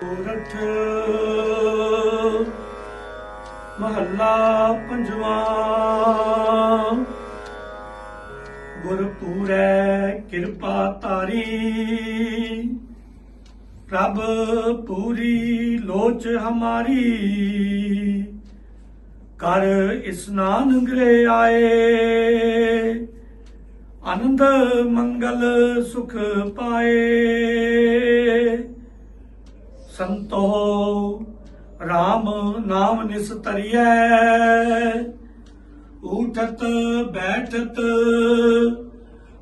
ਸੂਰਤ ਮਹੱਲਾ ਪੰਜਵਾਂ। ਗੁਰਪੂਰੈ ਕਿਰਪਾ ਤਾਰੀ ਪ੍ਰਭ ਪੂਰੀ ਲੋਚ ਹਮਾਰੀ। ਕਰ ਇਸਨਾਨ ਗ੍ਰੇ ਆਏ। ਆਨੰਦ ਮੰਗਲ ਸੁਖ ਪਾਏ। RAM ਨਾਮ ਨਿਸਤਰੀਐ ਉਠਤ ਬੈਠਤ,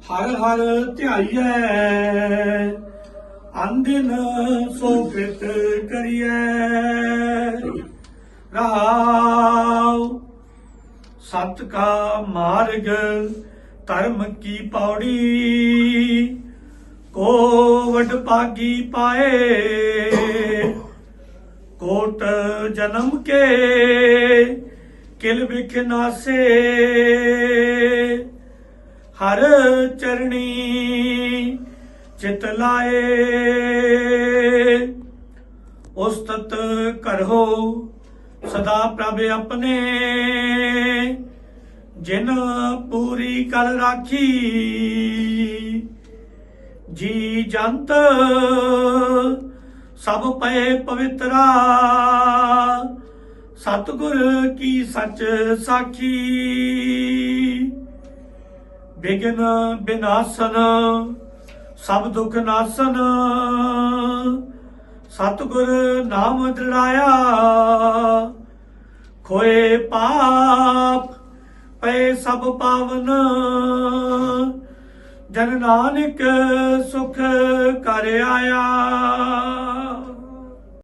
ਹਰ ਹਰ ਧਿਆਈਐ। ਅੰਦਿਨ ਸੋਫਿਤ ਕਰੀਐ। ਰਾਵ ਸਤ ਕਾ ਮਾਰਗ, ਧਰਮ ਕੀ ਪੌੜੀ, ਕੋ ਵਡ ਭਾਗੀ ਪਾਏ। ਕੋਟ ਜਨਮ ਕੇ ਕਿਲ ਵਿਖ ਨਾਸੇ। ਹਰ ਚਰਣੀ ਚਿਤ ਲਾਏ। ਉਸਤਤ ਕਰੋ ਸਦਾ ਪ੍ਰਭ ਆਪਣੇ। ਜਿਨ ਪੂਰੀ ਕਲ ਰਾਖੀ, ਜੀ ਜੰਤ ਸਭ ਪਏ ਪਵਿੱਤਰਾ ਸਤਿਗੁਰ ਕੀ ਸੱਚ ਸਾਖੀ? ਬਿਗਨ ਬਿਨਾਸਨ, ਸਭ ਦੁਖ ਨਾਸਨ। ਸਤਿਗੁਰ ਨਾਮ ਦ੍ਰਿੜਾਇਆ ਖੋਏ ਪਾਪ, ਪਏ ਸਭ ਪਾਵਨ। ਜਨ ਨਾਨਕ ਸੁਖ ਕਰ ਆਇਆ।